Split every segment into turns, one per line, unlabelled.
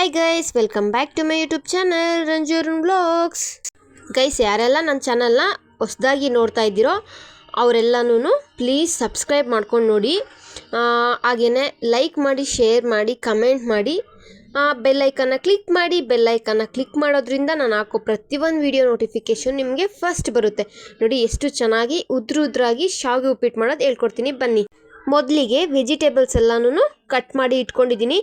Hi guys welcome back to my YouTube channel Ranjuran blogs guys ಯಾರೆಲ್ಲ ನನ್ನ ಚಾನಲ್ನ ಹೊಸದಾಗಿ ನೋಡ್ತಾ ಇದ್ದೀರೋ ಅವರೆಲ್ಲನೂ ಪ್ಲೀಸ್ ಸಬ್ಸ್ಕ್ರೈಬ್ ಮಾಡ್ಕೊಂಡು ನೋಡಿ. ಹಾಗೆಯೇ ಲೈಕ್ ಮಾಡಿ ಶೇರ್ ಮಾಡಿ ಕಮೆಂಟ್ ಮಾಡಿ. ಬೆಲ್ಲೈಕನ್ನ ಕ್ಲಿಕ್ ಮಾಡಿ ಬೆಲ್ಲೈಕನ್ನ ಕ್ಲಿಕ್ ಮಾಡೋದ್ರಿಂದ ನಾನು ಹಾಕೋ ಪ್ರತಿಯೊಂದು ವಿಡಿಯೋ ನೋಟಿಫಿಕೇಷನ್ ನಿಮಗೆ ಫಸ್ಟ್ ಬರುತ್ತೆ. ನೋಡಿ, ಎಷ್ಟು ಚೆನ್ನಾಗಿ ಉದ್ರ ಉದ್ರಾಗಿ ಶಾವಿಗೆ ಉಪ್ಪಿಟ್ಟು ಮಾಡೋದು ಹೇಳ್ಕೊಡ್ತೀನಿ, ಬನ್ನಿ. ಮೊದಲಿಗೆ ವೆಜಿಟೇಬಲ್ಸ್ ಎಲ್ಲನೂ ಕಟ್ ಮಾಡಿ ಇಟ್ಕೊಂಡಿದ್ದೀನಿ.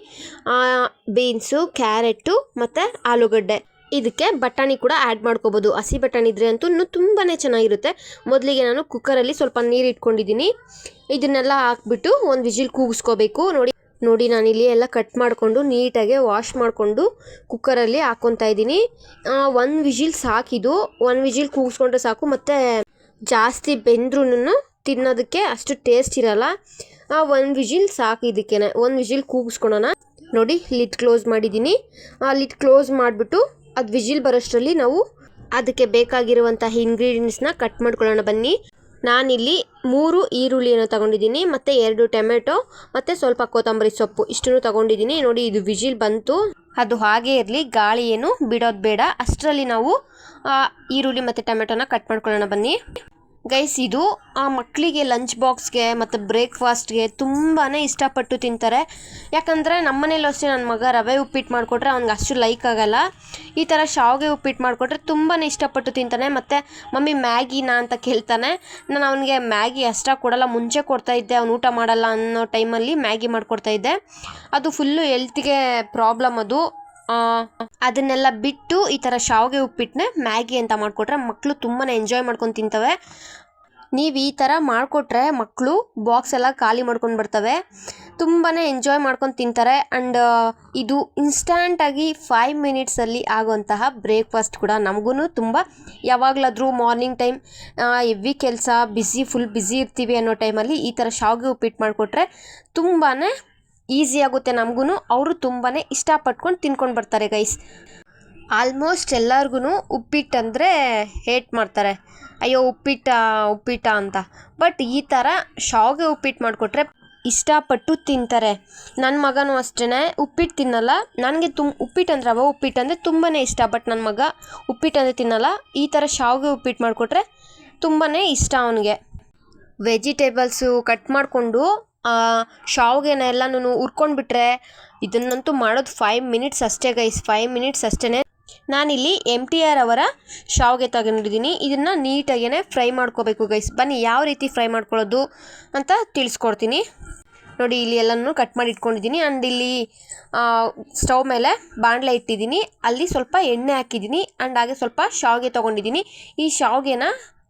ಬೀನ್ಸು ಕ್ಯಾರೆಟು ಮತ್ತು ಆಲೂಗಡ್ಡೆ. ಇದಕ್ಕೆ ಬಟಾಣಿ ಕೂಡ ಆ್ಯಡ್ ಮಾಡ್ಕೋಬೋದು. ಹಸಿ ಬಟಾಣಿ ಇದ್ರೆ ಅಂತೂ ಇನ್ನೂ ತುಂಬಾ ಚೆನ್ನಾಗಿರುತ್ತೆ. ಮೊದಲಿಗೆ ನಾನು ಕುಕ್ಕರಲ್ಲಿ ಸ್ವಲ್ಪ ನೀರು ಇಟ್ಕೊಂಡಿದ್ದೀನಿ. ಇದನ್ನೆಲ್ಲ ಹಾಕ್ಬಿಟ್ಟು ಒಂದು ವಿಜಿಲ್ ಕೂಗಿಸ್ಕೋಬೇಕು. ನೋಡಿ ನೋಡಿ ನಾನು ಇಲ್ಲಿ ಎಲ್ಲ ಕಟ್ ಮಾಡಿಕೊಂಡು ನೀಟಾಗಿ ವಾಶ್ ಮಾಡಿಕೊಂಡು ಕುಕ್ಕರಲ್ಲಿ ಹಾಕ್ಕೊತಾ ಇದ್ದೀನಿ. ಒಂದು ವಿಜಿಲ್ ಸಾಕಿದು ಒಂದು ವಿಜಿಲ್ ಕೂಗಿಸ್ಕೊಂಡ್ರೆ ಸಾಕು. ಮತ್ತು ಜಾಸ್ತಿ ಬೆಂದ್ರೂ ತಿನ್ನೋದಕ್ಕೆ ಅಷ್ಟು ಟೇಸ್ಟ್ ಇರಲ್ಲ. ಆ ಒಂದು ವಿಜಿಲ್ ಸಾಕು ಇದಕ್ಕೆ ಒಂದು ವಿಜಿಲ್ ಕೂಗಿಸ್ಕೊಳೋಣ. ನೋಡಿ ಲಿಡ್ ಕ್ಲೋಸ್ ಮಾಡಿದ್ದೀನಿ. ಆ ಲಿಡ್ ಕ್ಲೋಸ್ ಮಾಡಿಬಿಟ್ಟು ಅದು ವಿಜಿಲ್ ಬರೋಷ್ಟರಲ್ಲಿ ನಾವು ಅದಕ್ಕೆ ಬೇಕಾಗಿರುವಂತಹ ಇಂಗ್ರೀಡಿಯೆಂಟ್ಸ್ನ ಕಟ್ ಮಾಡ್ಕೊಳ್ಳೋಣ ಬನ್ನಿ. ನಾನಿಲ್ಲಿ ಮೂರು ಈರುಳ್ಳಿಯನ್ನು ತಗೊಂಡಿದ್ದೀನಿ, ಮತ್ತು ಎರಡು ಟೊಮೆಟೊ, ಮತ್ತು ಸ್ವಲ್ಪ ಕೊತ್ತಂಬರಿ ಸೊಪ್ಪು. ಇಷ್ಟನ್ನು ತಗೊಂಡಿದ್ದೀನಿ. ನೋಡಿ, ಇದು ವಿಜಿಲ್ ಬಂತು. ಅದು ಹಾಗೆ ಇರಲಿ, ಗಾಳಿ ಏನು ಬಿಡೋದು ಬೇಡ. ಅಷ್ಟರಲ್ಲಿ ನಾವು ಈರುಳ್ಳಿ ಮತ್ತು ಟೊಮೆಟೊನ ಕಟ್ ಮಾಡ್ಕೊಳ್ಳೋಣ ಬನ್ನಿ. ಗೈಸ್ ಇದು ಆ ಮಕ್ಕಳಿಗೆ ಲಂಚ್ ಬಾಕ್ಸ್ಗೆ ಮತ್ತು ಬ್ರೇಕ್ಫಾಸ್ಟ್ಗೆ ತುಂಬಾ ಇಷ್ಟಪಟ್ಟು ತಿಂತಾರೆ. ಯಾಕಂದರೆ ನಮ್ಮನೇಲೂ ಅಷ್ಟೇ ನನ್ನ ಮಗ ರವೆ ಉಪ್ಪಿಟ್ಟು ಮಾಡಿಕೊಟ್ರೆ ಅವ್ನಿಗೆ ಅಷ್ಟು ಲೈಕ್ ಆಗಲ್ಲ. ಈ ಥರ ಶಾವಿಗೆ ಉಪ್ಪಿಟ್ಟು ಮಾಡಿಕೊಟ್ರೆ ತುಂಬಾ ಇಷ್ಟಪಟ್ಟು ತಿಂತಾನೆ. ಮತ್ತು ಮಮ್ಮಿ ಮ್ಯಾಗಿನಾ ಅಂತ ಕೇಳ್ತಾನೆ. ನಾನು ಅವನಿಗೆ ಮ್ಯಾಗಿ ಅಷ್ಟಾಗಿ ಕೊಡಲ್ಲ, ಮುಂಚೆ ಕೊಡ್ತಾ ಇದ್ದೆ, ಅವ್ನು ಊಟ ಮಾಡಲ್ಲ ಅನ್ನೋ ಟೈಮಲ್ಲಿ ಮ್ಯಾಗಿ ಮಾಡಿಕೊಡ್ತಾ ಇದ್ದೆ. ಅದು ಫುಲ್ಲು ಹೆಲ್ತ್ಗೆ ಪ್ರಾಬ್ಲಮ್ ಅದು. ಅದನ್ನೆಲ್ಲ ಬಿಟ್ಟು ಈ ಥರ ಶಾವಿಗೆ ಉಪ್ಪಿಟ್ಟನ್ನ ಮ್ಯಾಗಿ ಅಂತ ಮಾಡಿಕೊಟ್ರೆ ಮಕ್ಕಳು ತುಂಬಾ ಎಂಜಾಯ್ ಮಾಡ್ಕೊಂಡು ತಿಂತವೆ. ನೀವು ಈ ಥರ ಮಾಡಿಕೊಟ್ರೆ ಮಕ್ಕಳು ಬಾಕ್ಸ್ ಎಲ್ಲ ಖಾಲಿ ಮಾಡ್ಕೊಂಡು ಬರ್ತವೆ. ತುಂಬಾ ಎಂಜಾಯ್ ಮಾಡ್ಕೊಂಡು ತಿಂತಾರೆ. ಆ್ಯಂಡ್ ಇದು ಇನ್ಸ್ಟ್ಯಾಂಟಾಗಿ ಫೈವ್ ಮಿನಿಟ್ಸಲ್ಲಿ ಆಗುವಂತಹ ಬ್ರೇಕ್ಫಾಸ್ಟ್ ಕೂಡ ನಮಗೂ ತುಂಬ ಯಾವಾಗಲಾದರೂ ಮಾರ್ನಿಂಗ್ ಟೈಮ್ ಎವ್ವಿ ಕೆಲಸ ಬಿಸಿ ಫುಲ್ ಬ್ಯುಸಿ ಇರ್ತೀವಿ ಅನ್ನೋ ಟೈಮಲ್ಲಿ ಈ ಥರ ಶಾವಿಗೆ ಉಪ್ಪಿಟ್ಟು ಮಾಡಿಕೊಟ್ರೆ ತುಂಬಾ ಈಸಿ ಆಗುತ್ತೆ ನಮಗೂ ಅವರು ತುಂಬಾ ಇಷ್ಟಪಟ್ಕೊಂಡು ತಿನ್ಕೊಂಡು ಬರ್ತಾರೆ ಗೈಸ್. ಆಲ್ಮೋಸ್ಟ್ ಎಲ್ಲರಿಗೂ ಉಪ್ಪಿಟ್ಟು ಅಂದರೆ ಹೇಟ್ ಮಾಡ್ತಾರೆ. ಅಯ್ಯೋ ಉಪ್ಪಿಟ್ಟ ಉಪ್ಪಿಟ್ಟ ಅಂತ. ಬಟ್ ಈ ಥರ ಶಾವ್ಗೆ ಉಪ್ಪಿಟ್ಟು ಮಾಡಿಕೊಟ್ರೆ ಇಷ್ಟಪಟ್ಟು ತಿಂತಾರೆ. ನನ್ನ ಮಗನೂ ಅಷ್ಟೇ ಉಪ್ಪಿಟ್ಟು ತಿನ್ನಲ್ಲ. ನನಗೆ ತುಂಬ ಉಪ್ಪಿಟ್ಟು ಅಂದ್ರೆ ಅವ ಉಪ್ಪಿಟ್ಟು ಅಂದರೆ ತುಂಬಾ ಇಷ್ಟ. ಬಟ್ ನನ್ನ ಮಗ ಉಪ್ಪಿಟ್ಟು ಅಂದರೆ ತಿನ್ನಲ್ಲ. ಈ ಥರ ಶಾವ್ಗೆ ಉಪ್ಪಿಟ್ಟು ಮಾಡಿಕೊಟ್ರೆ ತುಂಬಾ ಇಷ್ಟ ಅವನಿಗೆ. ವೆಜಿಟೇಬಲ್ಸು ಕಟ್ ಮಾಡಿಕೊಂಡು ಶಾವ್ಗೆನ ಎಲ್ಲನೂ ಹುರ್ಕೊಂಡ್ಬಿಟ್ರೆ ಇದನ್ನಂತೂ ಮಾಡೋದು ಫೈವ್ ಮಿನಿಟ್ಸ್ ಅಷ್ಟೇ ಗೈಸ್ ಫೈವ್ ಮಿನಿಟ್ಸ್ ಅಷ್ಟೇ ನಾನಿಲ್ಲಿ ಎಂ ಟಿ ಆರ್ ಅವರ ಶಾವಿಗೆ ತಗೊಂಡಿದ್ದೀನಿ ಇದನ್ನು ನೀಟಾಗೇ ಫ್ರೈ ಮಾಡ್ಕೋಬೇಕು ಗೈಸ್ ಬನ್ನಿ, ಯಾವ ರೀತಿ ಫ್ರೈ ಮಾಡ್ಕೊಳ್ಳೋದು ಅಂತ ತಿಳಿಸ್ಕೊಡ್ತೀನಿ. ನೋಡಿ, ಇಲ್ಲಿ ಎಲ್ಲನೂ ಕಟ್ ಮಾಡಿ ಇಟ್ಕೊಂಡಿದ್ದೀನಿ. ಆ್ಯಂಡ್ ಇಲ್ಲಿ ಸ್ಟವ್ ಮೇಲೆ ಬಾಣಲೆ ಇಟ್ಟಿದ್ದೀನಿ. ಅಲ್ಲಿ ಸ್ವಲ್ಪ ಎಣ್ಣೆ ಹಾಕಿದ್ದೀನಿ. ಆ್ಯಂಡ್ ಹಾಗೆ ಸ್ವಲ್ಪ ಶಾವಿಗೆ ತೊಗೊಂಡಿದ್ದೀನಿ. ಈ ಶಾವಿಗೆನ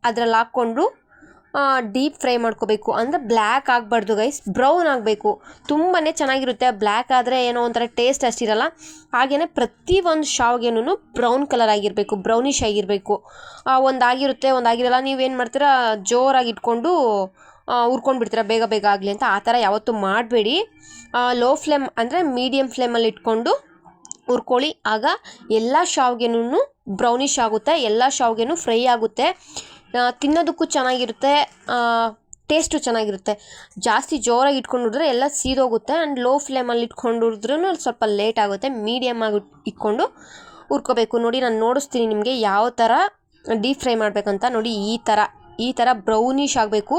ಅದರಲ್ಲಿ ಹಾಕ್ಕೊಂಡು ಡೀಪ್ ಫ್ರೈ ಮಾಡ್ಕೋಬೇಕು. ಅಂದರೆ ಬ್ಲ್ಯಾಕ್ ಆಗಬಾರ್ದು ಗೈಸ್ ಬ್ರೌನ್ ಆಗಬೇಕು. ತುಂಬಾ ಚೆನ್ನಾಗಿರುತ್ತೆ. ಬ್ಲ್ಯಾಕ್ ಆದರೆ ಏನೋ ಒಂಥರ ಟೇಸ್ಟ್ ಅಷ್ಟಿರಲ್ಲ. ಹಾಗೆಯೇ ಒಂದು ಶಾವ್ಗೆನೂ ಬ್ರೌನ್ ಕಲರ್ ಆಗಿರಬೇಕು. ಬ್ರೌನಿಷ್ ಆಗಿರಬೇಕು. ಒಂದಾಗಿರುತ್ತೆ ಒಂದಾಗಿರಲ್ಲ ನೀವೇನು ಮಾಡ್ತೀರಾ? ಜೋರಾಗಿ ಇಟ್ಕೊಂಡು ಹುರ್ಕೊಂಡು ಬಿಡ್ತೀರಾ? ಬೇಗ ಬೇಗ ಆಗಲಿ ಅಂತ. ಆ ಥರ ಯಾವತ್ತೂ ಮಾಡಬೇಡಿ. ಲೋ ಫ್ಲೇಮ್ ಅಂದರೆ ಮೀಡಿಯಮ್ ಫ್ಲೇಮಲ್ಲಿ ಇಟ್ಕೊಂಡು ಹುರ್ಕೊಳ್ಳಿ. ಆಗ ಎಲ್ಲ ಶಾವ್ಗೆನೂ ಬ್ರೌನಿಷ್ ಆಗುತ್ತೆ. ಎಲ್ಲ ಶಾವ್ಗೆನೂ ಫ್ರೈ ಆಗುತ್ತೆ. ತಿನ್ನೋದಕ್ಕೂ ಚೆನ್ನಾಗಿರುತ್ತೆ ಟೇಸ್ಟು ಚೆನ್ನಾಗಿರುತ್ತೆ. ಜಾಸ್ತಿ ಜೋರಾಗಿ ಇಟ್ಕೊಂಡು ಹುರಿದ್ರೆ ಎಲ್ಲ ಸೀದೋಗುತ್ತೆ ಆ್ಯಂಡ್ ಲೋ ಫ್ಲೇಮಲ್ಲಿ ಇಟ್ಕೊಂಡು ಹುರಿದ್ರೂ ಸ್ವಲ್ಪ ಲೇಟ್ ಆಗುತ್ತೆ ಮೀಡಿಯಮ್ ಆಗಿ ಇಟ್ಕೊಂಡು ಹುರ್ಕೋಬೇಕು. ನೋಡಿ, ನಾನು ನೋಡಿಸ್ತೀನಿ ನಿಮಗೆ ಯಾವ ಥರ ಡೀಪ್ ಫ್ರೈ ಮಾಡಬೇಕಂತ. ನೋಡಿ, ಈ ಥರ ಈ ಥರ ಬ್ರೌನಿಶ್ ಆಗಬೇಕು.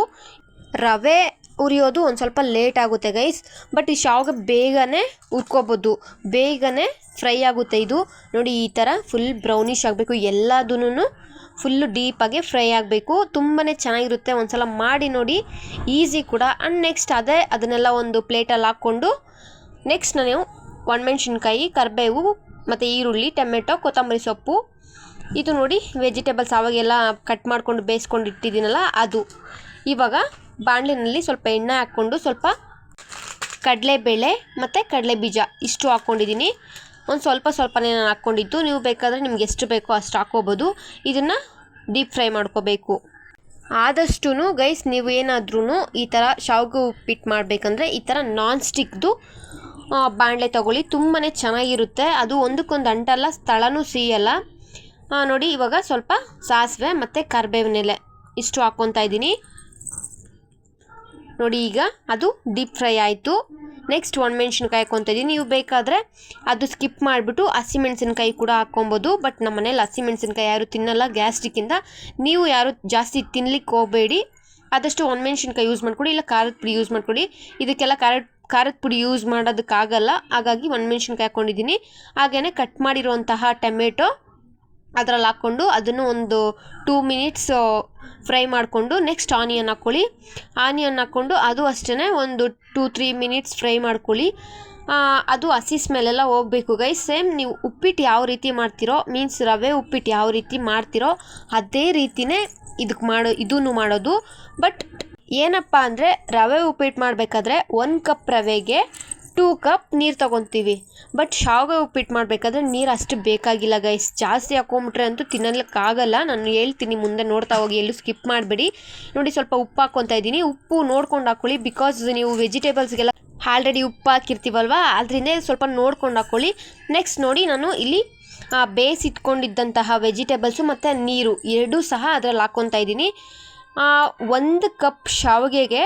ರವೆ ಉರಿಯೋದು ಒಂದು ಸ್ವಲ್ಪ ಲೇಟ್ ಆಗುತ್ತೆ ಗೈಸ್ ಬಟ್ ಈ ಶಾವ್ಗೆ ಬೇಗನೆ ಉರ್ಕೋಬೋದು ಬೇಗನೆ ಫ್ರೈ ಆಗುತ್ತೆ ಇದು. ನೋಡಿ ಈ ಥರ ಫುಲ್ ಬ್ರೌನಿಶ್ ಆಗಬೇಕು. ಎಲ್ಲದೂ ಫುಲ್ಲು ಡೀಪಾಗಿ ಫ್ರೈ ಆಗಬೇಕು. ತುಂಬಾ ಚೆನ್ನಾಗಿರುತ್ತೆ. ಒಂದ್ಸಲ ಮಾಡಿ ನೋಡಿ. ಈಸಿ ಕೂಡ. ಆ್ಯಂಡ್ ನೆಕ್ಸ್ಟ್ ಅದೇ ಅದನ್ನೆಲ್ಲ ಒಂದು ಪ್ಲೇಟಲ್ಲಿ ಹಾಕ್ಕೊಂಡು ನೆಕ್ಸ್ಟ್ ನಾನು ಒಣಮೆಣ್ಸಿನ್ಕಾಯಿ ಕರಿಬೇವು ಮತ್ತು ಈರುಳ್ಳಿ, ಟೊಮೆಟೊ, ಕೊತ್ತಂಬರಿ ಸೊಪ್ಪು. ಇದು ನೋಡಿ ವೆಜಿಟೇಬಲ್ಸ್ ಆವಾಗೆಲ್ಲ ಕಟ್ ಮಾಡ್ಕೊಂಡು ಬೇಯಿಸ್ಕೊಂಡು ಇಟ್ಟಿದ್ದೀನಲ್ಲ ಅದು. ಇವಾಗ ಬಾಣಲಿನಲ್ಲಿ ಸ್ವಲ್ಪ ಎಣ್ಣೆ ಹಾಕ್ಕೊಂಡು ಸ್ವಲ್ಪ ಕಡಲೆಬೇಳೆ ಮತ್ತು ಕಡಲೆ ಬೀಜ ಇಷ್ಟು ಹಾಕ್ಕೊಂಡಿದ್ದೀನಿ. ಒಂದು ಸ್ವಲ್ಪ ಸ್ವಲ್ಪನೇ ನಾನು ಹಾಕ್ಕೊಂಡಿದ್ದು. ನೀವು ಬೇಕಾದರೆ ನಿಮ್ಗೆ ಎಷ್ಟು ಬೇಕೋ ಅಷ್ಟು ಹಾಕ್ಕೋಬೋದು. ಇದನ್ನು ಡೀಪ್ ಫ್ರೈ ಮಾಡ್ಕೋಬೇಕು. ಆದಷ್ಟು ಗೈಸ್ ನೀವು ಏನಾದ್ರೂ ಈ ಥರ ಶಾವಿಗೆ ಉಪ್ಪಿಟ್ಟು ಮಾಡಬೇಕಂದ್ರೆ ಈ ಥರ ನಾನ್ ಸ್ಟಿಕ್ದು ಬಾಣಲೆ ತಗೊಳ್ಳಿ. ತುಂಬಾ ಚೆನ್ನಾಗಿರುತ್ತೆ. ಅದು ಒಂದಕ್ಕೊಂದು ಅಂಟಲ್ಲ, ಸ್ಥಳನೂ ಸಿಯಲ್ಲ. ನೋಡಿ ಇವಾಗ ಸ್ವಲ್ಪ ಸಾಸಿವೆ ಮತ್ತು ಕರಿಬೇವಿನೆಲೆ ಇಷ್ಟು ಹಾಕ್ಕೊತಾ ಇದ್ದೀನಿ. ನೋಡಿ ಈಗ ಅದು ಡೀಪ್ ಫ್ರೈ ಆಯಿತು. ನೆಕ್ಸ್ಟ್ ಒಣಮೆಣ್ಸಿನ್ಕಾಯಿ ಇದ್ದೀನಿ ನೀವು ಬೇಕಾದರೆ ಅದು ಸ್ಕಿಪ್ ಮಾಡಿಬಿಟ್ಟು ಹಸಿಮೆಣ್ಸಿನ್ಕಾಯಿ ಕೂಡ ಹಾಕ್ಕೊಬೋದು. ಬಟ್ ನಮ್ಮ ಮನೇಲಿ ಹಸಿಮೆಣ್ಸಿನ್ಕಾಯಿ ಯಾರು ತಿನ್ನಲ್ಲ. ಗ್ಯಾಸ್ಟ್ರಿಕ್ಕಿಂದ ನೀವು ಯಾರು ಜಾಸ್ತಿ ತಿನ್ಲಿಕ್ಕೆ ಹೋಗಬೇಡಿ. ಆದಷ್ಟು ಒಣಮೆಣ್ಸಿನ್ಕಾಯಿ ಯೂಸ್ ಮಾಡಿಕೊಡಿ. ಇಲ್ಲ ಖಾರದ ಪುಡಿ ಯೂಸ್ ಮಾಡಿಕೊಡಿ. ಇದಕ್ಕೆಲ್ಲ ಖಾರದ ಖಾರದ ಪುಡಿ ಯೂಸ್ ಮಾಡೋದಕ್ಕಾಗಲ್ಲ. ಹಾಗಾಗಿ ಒಣಮೆಣ್ಸಿನ್ಕಾಯಿ ಹಾಕ್ಕೊಂಡಿದ್ದೀನಿ ಹಾಗೆಯೇ ಕಟ್ ಮಾಡಿರುವಂತಹ ಟೊಮೆಟೊ ಅದರಲ್ಲಿ ಹಾಕ್ಕೊಂಡು ಅದನ್ನು ಒಂದು ಟೂ ಮಿನಿಟ್ಸ್ ಫ್ರೈ ಮಾಡಿಕೊಂಡು ನೆಕ್ಸ್ಟ್ ಆನಿಯನ್ ಹಾಕ್ಕೊಳ್ಳಿ. ಆನಿಯನ್ ಹಾಕ್ಕೊಂಡು ಅದು ಅಷ್ಟೇ ಒಂದು ಟೂ ತ್ರೀ ಮಿನಿಟ್ಸ್ ಫ್ರೈ ಮಾಡ್ಕೊಳ್ಳಿ. ಅದು ಹಸಿ ಸ್ಮೆಲ್ಲೆಲ್ಲ ಹೋಗಬೇಕು ಗೈಸ್ ಸೇಮ್ ನೀವು ಉಪ್ಪಿಟ್ಟು ಯಾವ ರೀತಿ ಮಾಡ್ತೀರೋ ಮೀನ್ಸ್ ರವೆ ಉಪ್ಪಿಟ್ಟು ಯಾವ ರೀತಿ ಮಾಡ್ತೀರೋ, ಅದೇ ರೀತಿಯೇ ಇದಕ್ಕೆ ಮಾಡೋ ಇದೂ ಮಾಡೋದು. ಬಟ್ ಏನಪ್ಪ ಅಂದರೆ ರವೆ ಉಪ್ಪಿಟ್ಟು ಮಾಡಬೇಕಾದ್ರೆ ಒಂದು ಕಪ್ ರವೆಗೆ ಟೂ ಕಪ್ ನೀರು ತೊಗೊತೀವಿ. ಬಟ್ ಶಾವಿಗೆ ಉಪ್ಪಿಟ್ಟು ಮಾಡಬೇಕಾದ್ರೆ ನೀರು ಅಷ್ಟು ಬೇಕಾಗಿಲ್ಲ ಗೈಸ್ ಜಾಸ್ತಿ ಹಾಕೊಂಬಿಟ್ರೆ ಅಂತೂ ತಿನ್ನಲಿಕ್ಕಾಗಲ್ಲ ನಾನು ಹೇಳ್ತೀನಿ ಮುಂದೆ ನೋಡ್ತಾ ಹೋಗಿ, ಎಲ್ಲೂ ಸ್ಕಿಪ್ ಮಾಡಬೇಡಿ. ನೋಡಿ ಸ್ವಲ್ಪ ಉಪ್ಪು ಹಾಕ್ಕೊತಾ ಇದ್ದೀನಿ. ಉಪ್ಪು ನೋಡ್ಕೊಂಡು ಹಾಕ್ಕೊಳ್ಳಿ ಬಿಕಾಸ್ ನೀವು ವೆಜಿಟೇಬಲ್ಸ್ಗೆಲ್ಲ ಆಲ್ರೆಡಿ ಉಪ್ಪು ಹಾಕಿರ್ತೀವಲ್ವ? ಅದರಿಂದ ಸ್ವಲ್ಪ ನೋಡ್ಕೊಂಡು ಹಾಕ್ಕೊಳ್ಳಿ ನೆಕ್ಸ್ಟ್ ನೋಡಿ ನಾನು ಇಲ್ಲಿ ಬೇಸ್ ಬೇಯಿಸಿಟ್ಕೊಂಡಿದ್ದಂತಹ ವೆಜಿಟೇಬಲ್ಸು ಮತ್ತು ನೀರು ಎರಡೂ ಸಹ ಅದರಲ್ಲಿ ಹಾಕ್ಕೊತಾ ಇದ್ದೀನಿ. ಒಂದು ಕಪ್ ಶಾವಿಗೆಗೆ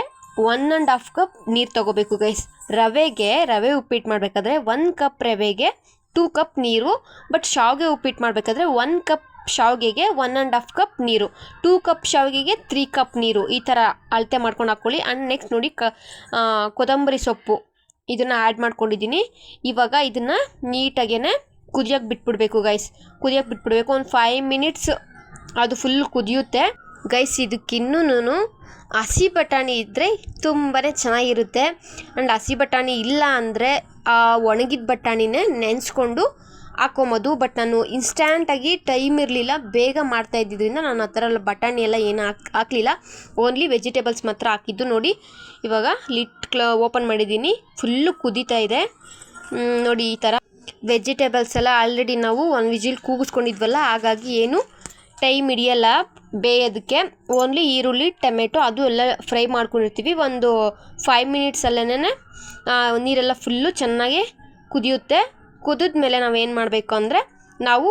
ಒನ್ ಆ್ಯಂಡ್ ಹಾಫ್ ಕಪ್ ನೀರು ತೊಗೋಬೇಕು ಗೈಸ್ ರವೆಗೆ ರವೆ ಉಪ್ಪಿಟ್ಟು ಮಾಡಬೇಕಾದ್ರೆ ಒನ್ ಕಪ್ ರವೆಗೆ ಟೂ ಕಪ್ ನೀರು ಬಟ್ ಶಾವಿಗೆ ಉಪ್ಪಿಟ್ಟು ಮಾಡಬೇಕಾದ್ರೆ ಒನ್ ಕಪ್ ಶಾವಿಗೆಗೆ ಒನ್ ಆ್ಯಂಡ್ ಹಾಫ್ ಕಪ್ ನೀರು. ಟೂ ಕಪ್ ಶಾವಿಗೆಗೆ ತ್ರೀ ಕಪ್ ನೀರು. ಈ ಥರ ಅಳತೆ ಮಾಡ್ಕೊಂಡು ಹಾಕ್ಕೊಳ್ಳಿ ಆ್ಯಂಡ್ ನೆಕ್ಸ್ಟ್ ನೋಡಿ ಕ ಕೊತ್ತಂಬರಿ ಸೊಪ್ಪು. ಇದನ್ನು ಆ್ಯಡ್ ಮಾಡ್ಕೊಂಡಿದ್ದೀನಿ. ಇವಾಗ ಇದನ್ನು ನೀಟಾಗೇ ಕುದಿಯೋಕೆ ಬಿಟ್ಬಿಡ್ಬೇಕು ಗೈಸ್ ಕುದಿಯೋಕೆ ಬಿಟ್ಬಿಡ್ಬೇಕು. ಒಂದು ಫೈವ್ ಮಿನಿಟ್ಸ್ ಅದು ಫುಲ್ ಕುದಿಯುತ್ತೆ. ಗೈಸ್ ಇದಕ್ಕಿನ್ನೂ ಹಸಿ ಬಟಾಣಿ ಇದ್ದರೆ ತುಂಬಾ ಚೆನ್ನಾಗಿರುತ್ತೆ. ಆ್ಯಂಡ್ ಹಸಿ ಬಟಾಣಿ ಇಲ್ಲ ಅಂದರೆ ಆ ಒಣಗಿದ ಬಟಾಣಿನೇ ನೆನೆಸ್ಕೊಂಡು ಹಾಕೊಂಬೋದು. ಬಟ್ ನಾನು ಇನ್ಸ್ಟ್ಯಾಂಟಾಗಿ ಟೈಮ್ ಇರಲಿಲ್ಲ, ಬೇಗ ಮಾಡ್ತಾ ಇದ್ದಿದ್ದರಿಂದ ನಾನು ಆ ಥರ ಎಲ್ಲ ಬಟಾಣಿ ಎಲ್ಲ ಏನು ಹಾಕ್, ಹಾಕಲಿಲ್ಲ. ಓನ್ಲಿ ವೆಜಿಟೇಬಲ್ಸ್ ಮಾತ್ರ ಹಾಕಿದ್ದು ನೋಡಿ. ಇವಾಗ ಲಿಟ್ ಕ್ಲ, ಓಪನ್ ಮಾಡಿದ್ದೀನಿ. ಫುಲ್ಲು ಕುದೀತಾ ಇದೆ. ನೋಡಿ ಈ ಥರ ವೆಜಿಟೇಬಲ್ಸ್ ಎಲ್ಲ ಆಲ್ರೆಡಿ ನಾವು ಒಂದು ವಿಜಿಲ್ ಕೂಗಿಸ್ಕೊಂಡಿದ್ವಲ್ಲ, ಹಾಗಾಗಿ ಏನು ಟೈಮ್ ಹಿಡಿಯಲ್ಲ. ಬೇಯೋದಕ್ಕೆ ಓನ್ಲಿ ಈರುಳ್ಳಿ, ಟೊಮೆಟೊ, ಅದು ಎಲ್ಲ ಫ್ರೈ ಮಾಡ್ಕೊಂಡಿರ್ತೀವಿ. ಒಂದು ಫೈವ್ ಮಿನಿಟ್ಸಲ್ಲೇ ನೀರೆಲ್ಲ ಫುಲ್ಲು ಚೆನ್ನಾಗಿ ಕುದಿಯುತ್ತೆ. ಕುದಿದ ಮೇಲೆ ನಾವೇನು ಮಾಡಬೇಕು ಅಂದರೆ, ನಾವು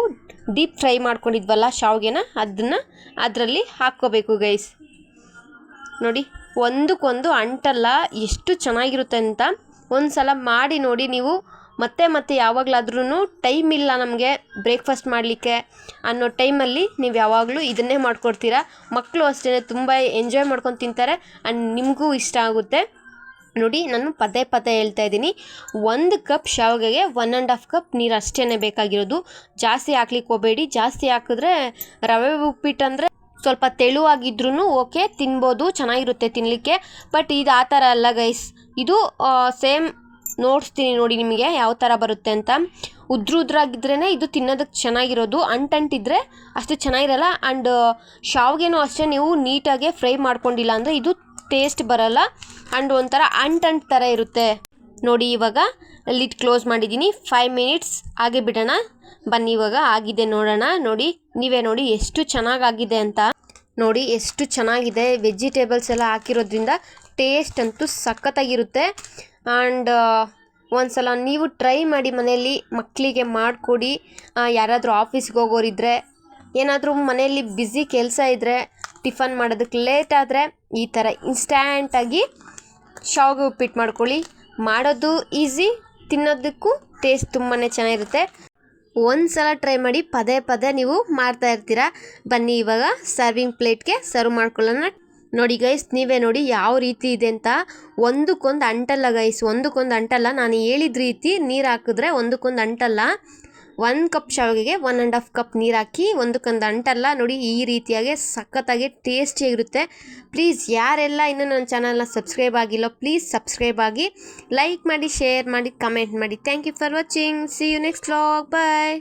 ಡೀಪ್ ಫ್ರೈ ಮಾಡ್ಕೊಂಡಿದ್ವಲ್ಲ ಶಾವ್ಗೆನ ಅದನ್ನು ಅದರಲ್ಲಿ ಹಾಕ್ಕೋಬೇಕು ಗೈಸ್ ನೋಡಿ, ಒಂದಕ್ಕೊಂದು ಅಂಟಲ್ಲ, ಎಷ್ಟು ಚೆನ್ನಾಗಿರುತ್ತೆ ಅಂತ ಒಂದು ಸಲ ಮಾಡಿ ನೋಡಿ ನೀವು ಮತ್ತೆ ಮತ್ತೆ ಯಾವಾಗಲಾದ್ರೂ ಟೈಮ್ ಇಲ್ಲ ನಮಗೆ ಬ್ರೇಕ್ಫಾಸ್ಟ್ ಮಾಡಲಿಕ್ಕೆ ಅನ್ನೋ ಟೈಮಲ್ಲಿ ನೀವು ಯಾವಾಗಲೂ ಇದನ್ನೇ ಮಾಡ್ಕೊಡ್ತೀರಾ. ಮಕ್ಕಳು ಅಷ್ಟೇ ತುಂಬ ಎಂಜಾಯ್ ಮಾಡ್ಕೊಂಡು ತಿಂತಾರೆ ಆ್ಯಂಡ್ ನಿಮಗೂ ಇಷ್ಟ ಆಗುತ್ತೆ. ನೋಡಿ, ನಾನು ಪದೇ ಪದೇ ಹೇಳ್ತಾ ಇದ್ದೀನಿ. ಒಂದು ಕಪ್ ಶಾವಿಗೆಗೆ ಒನ್ ಆ್ಯಂಡ್ ಹಾಫ್ ಕಪ್ ನೀರು ಅಷ್ಟೇ ಬೇಕಾಗಿರೋದು. ಜಾಸ್ತಿ ಹಾಕ್ಲಿಕ್ಕೆ ಹೋಗಬೇಡಿ. ಜಾಸ್ತಿ ಹಾಕಿದ್ರೆ ರವೆ ಉಪ್ಪಿಟ್ಟು ಅಂದರೆ ಸ್ವಲ್ಪ ತೆಳುವಾಗಿದ್ರೂ ಓಕೆ ತಿನ್ಬೋದು, ಚೆನ್ನಾಗಿರುತ್ತೆ ತಿನ್ನಲಿಕ್ಕೆ ಬಟ್ ಇದು ಆ ಥರ ಅಲ್ಲ ಗೈಸ್ ಇದು ಸೇಮ್ ನೋಡಿಸ್ತೀನಿ ನೋಡಿ ನಿಮಗೆ ಯಾವ ಥರ ಬರುತ್ತೆ ಅಂತ. ಉದ್ರ ಉದ್ರಾಗಿದ್ರೇ ಇದು ತಿನ್ನೋದಕ್ಕೆ ಚೆನ್ನಾಗಿರೋದು ಅಂಟಂಟಿದ್ರೆ ಅಷ್ಟು ಚೆನ್ನಾಗಿರಲ್ಲ. ಆ್ಯಂಡ್ ಶಾವ್ಗೆನೂ ಅಷ್ಟೇ ನೀವು ನೀಟಾಗಿ ಫ್ರೈ ಮಾಡ್ಕೊಂಡಿಲ್ಲ ಅಂದರೆ ಇದು ಟೇಸ್ಟ್ ಬರಲ್ಲ. ಆ್ಯಂಡ್ ಒಂಥರ ಅಂಟಂಟ್ ಥರ ಇರುತ್ತೆ. ನೋಡಿ ಇವಾಗ ಲಿಟ್ ಕ್ಲೋಸ್ ಮಾಡಿದ್ದೀನಿ. ಫೈವ್ ಮಿನಿಟ್ಸ್ ಹಾಗೆ ಬಿಡೋಣ. ಬನ್ನಿ ಇವಾಗ ಆಗಿದೆ ನೋಡೋಣ. ನೋಡಿ ನೀವೇ ನೋಡಿ ಎಷ್ಟು ಚೆನ್ನಾಗಾಗಿದೆ ಅಂತ. ನೋಡಿ ಎಷ್ಟು ಚೆನ್ನಾಗಿದೆ. ವೆಜಿಟೇಬಲ್ಸ್ ಎಲ್ಲ ಹಾಕಿರೋದ್ರಿಂದ ಟೇಸ್ಟ್ ಅಂತೂ ಸಖತ್ತಾಗಿರುತ್ತೆ. ಆ್ಯಂಡ್ ಒಂದ್ಸಲ ನೀವು ಟ್ರೈ ಮಾಡಿ ಮನೆಯಲ್ಲಿ ಮಕ್ಕಳಿಗೆ ಮಾಡಿಕೊಡಿ. ಯಾರಾದರೂ ಆಫೀಸ್ಗೆ ಹೋಗೋರಿದ್ರೆ, ಏನಾದರೂ ಮನೆಯಲ್ಲಿ ಬ್ಯುಸಿ ಕೆಲಸ ಇದ್ದರೆ ಟಿಫನ್ ಮಾಡೋದಕ್ಕೆ ಲೇಟ್ ಆದರೆ ಈ ಥರ ಇನ್ಸ್ಟ್ಯಾಂಟಾಗಿ ಶಾವಿಗೆ ಉಪ್ಪಿಟ್ಟು ಮಾಡ್ಕೊಳ್ಳಿ. ಮಾಡೋದು ಈಸಿ, ತಿನ್ನೋದಕ್ಕೂ ಟೇಸ್ಟ್ ತುಂಬಾ ಚೆನ್ನಾಗಿರುತ್ತೆ. ಒಂದು ಸಲ ಟ್ರೈ ಮಾಡಿ ಪದೇ ಪದೇ ನೀವು ಮಾಡ್ತಾ ಇರ್ತೀರಾ. ಬನ್ನಿ ಇವಾಗ ಸರ್ವಿಂಗ್ ಪ್ಲೇಟ್ಗೆ ಸರ್ವ್ ಮಾಡ್ಕೊಳ್ಳೋಣ. ನೋಡಿ ಗೈಸ್ ನೀವೇ ನೋಡಿ ಯಾವ ರೀತಿ ಇದೆ ಅಂತ. ಒಂದಕ್ಕೊಂದು ಅಂಟಲ್ಲ ಗೈಸ್ ಒಂದಕ್ಕೊಂದು ಅಂಟಲ್ಲ. ನಾನು ಹೇಳಿದ ರೀತಿ ನೀರು ಹಾಕಿದ್ರೆ ಒಂದಕ್ಕೊಂದು ಅಂಟಲ್ಲ. ಒಂದು ಕಪ್ ಶಾವಿಗೆಗೆ ಒನ್ ಆ್ಯಂಡ್ ಹಾಫ್ ಕಪ್ ನೀರು ಹಾಕಿ ಒಂದಕ್ಕೊಂದು ಅಂಟಲ್ಲ. ನೋಡಿ ಈ ರೀತಿಯಾಗಿ ಸಖತ್ತಾಗಿ ಟೇಸ್ಟಿಯಾಗಿರುತ್ತೆ ಪ್ಲೀಸ್ ಯಾರೆಲ್ಲ ಇನ್ನೂ ನನ್ನ ಚಾನಲ್ನ ಸಬ್ಸ್ಕ್ರೈಬ್ ಆಗಿಲ್ಲ ಪ್ಲೀಸ್ ಸಬ್ಸ್ಕ್ರೈಬ್ ಆಗಿ ಲೈಕ್ ಮಾಡಿ ಶೇರ್ ಮಾಡಿ ಕಮೆಂಟ್ ಮಾಡಿ. Thank you for watching see you next vlog bye